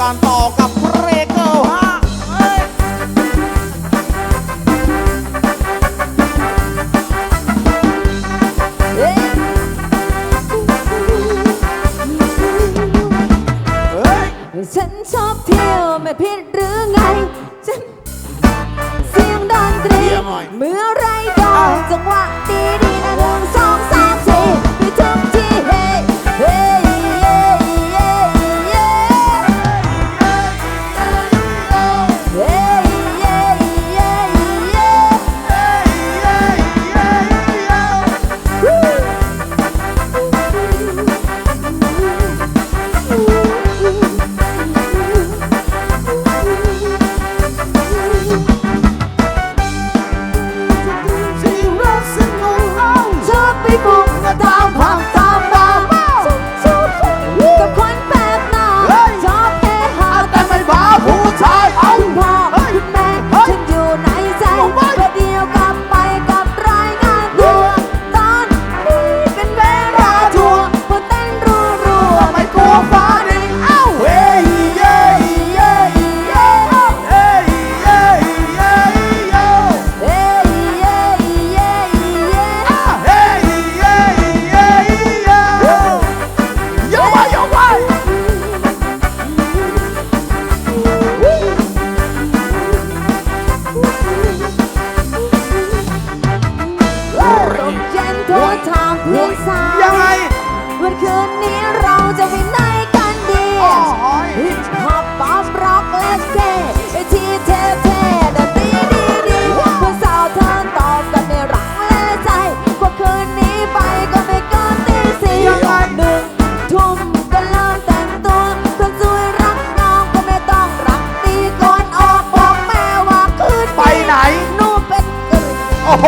การต่อกับเรเกิลฮะเอ้ยเอ๊ะเฮ้ยฉันชอบเที่ยวไม่ผิดหรือไงฉันเสียงดนตรีเสียงหน่อยเมื่อไรก็จังหวะดีดี พื่อนสาวยังไงวันคืนนี้เราจะไปไหนกันดีโอ้ยฮิปฮอปป๊อปร็อกและเท่ไอที่เท่เท่ดนตรีดีดีเพื่อนสาวเธอตอบกันในรักและใจว่าคืนนี้ไปก็ไม่เกินตีสี่ยังไงหนึ่งทุ่มก็เริ่มแต่งตัวคนสวยรักน้องก็ไม่ต้องรักดีก่อนออกบอกแม่ว่าคืนไปไหนหนูเป็นกะหรี่โอ้โห